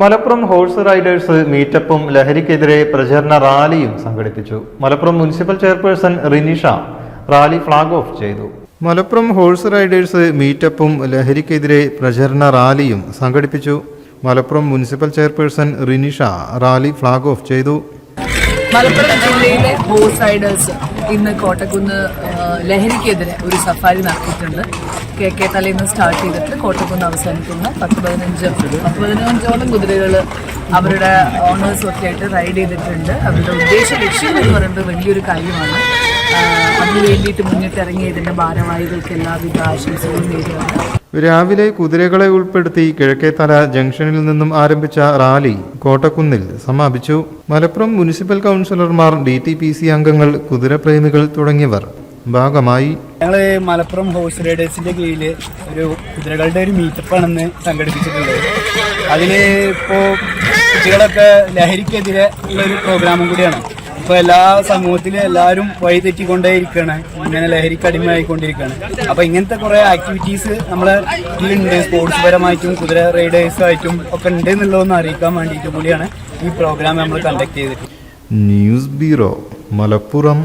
Malappuram horse riders മീറ്റപ്പും ലഹരിക്കെതിരെ പ്രചരണ റാലിയും സംഘടിപ്പിച്ചു. Malappuram municipal chairperson Rinisha rally flag off ചെയ്തു. മലപ്പുറം ഹോഴ്സ് റൈഡേഴ്സ് മീറ്റപ്പും ലഹരിക്കെതിരെ പ്രചരണ റാലിയും സംഘടിപ്പിച്ചു. Malappuram municipal chairperson Rinisha rally flag off ചെയ്തു. മലപ്പുറം ജില്ലയിലെ ഹോഴ്സ് റൈഡേഴ്സ് ഇന്ന് കോട്ടക്കുന്ന് ലഹരിക്കെതിരെ ഒരു സഫാരി നടത്തിയിട്ടുണ്ട്. കെ കെ തലയിൽ നിന്ന് സ്റ്റാർട്ട് ചെയ്തിട്ട് കോട്ടക്കുന്ന് അവസാനിക്കുന്ന. പത്ത് പതിനഞ്ച് പത്ത് പതിനഞ്ചോളം കുതിരകൾ അവരുടെ ഓണേഴ്സും ഒക്കെ ആയിട്ട് റൈഡ് ചെയ്തിട്ടുണ്ട്. അവരുടെ ഉദ്ദേശ ലക്ഷ്യം എന്ന് പറയുന്നത് വലിയൊരു കാര്യമാണ്. അതിനു വേണ്ടിയിട്ട് മുന്നിട്ടിറങ്ങിയ ഇതിന്റെ ഭാരവാഹികൾക്ക് എല്ലാവിധ ആശംസകളും നേരുകയാണ്. രാവിലെ കുതിരകളെ ഉൾപ്പെടുത്തി കിഴക്കേത്തല ജംഗ്ഷനിൽ നിന്നും ആരംഭിച്ച റാലി കോട്ടക്കുന്നിൽ സമാപിച്ചു. മലപ്പുറം മുനിസിപ്പൽ കൗൺസിലർമാർ ഡി ടി പി സി അംഗങ്ങൾ കുതിരപ്രേമികൾ തുടങ്ങിയവർ ഭാഗമായി. ഞങ്ങൾ മലപ്പുറം ഹോഴ്സ് റൈഡേഴ്സിന്റെ കീഴിൽ ഒരു കുതിരകളുടെ ഒരു മീറ്റപ്പാണെന്ന് സംഘടിപ്പിച്ചിട്ടുള്ളത്. അതിൽ ഇപ്പോൾ കുട്ടികളൊക്കെ ലഹരിക്കെതിരെ ഉള്ള ഒരു പ്രോഗ്രാമും കൂടിയാണ്. ഇപ്പോൾ എല്ലാ സമൂഹത്തിലും എല്ലാവരും വഴി തെറ്റിക്കൊണ്ടേയിരിക്കുകയാണ് ഇങ്ങനെ ലഹരിക്ക് അടിമയായിക്കൊണ്ടിരിക്കുകയാണ് അപ്പോൾ ഇങ്ങനത്തെ കുറേ ആക്ടിവിറ്റീസ് നമ്മളെ ഇതിലുണ്ട് സ്പോർട്സ് പരമായിട്ടും കുതിര റൈഡേഴ്സായിട്ടും ഒക്കെ ഉണ്ട് എന്നുള്ളതൊന്ന് അറിയിക്കാൻ വേണ്ടിയിട്ട് കൂടിയാണ് ഈ പ്രോഗ്രാം നമ്മൾ കണ്ടക്ട് ചെയ്തിട്ടുള്ളത്. News bureau Malappuram.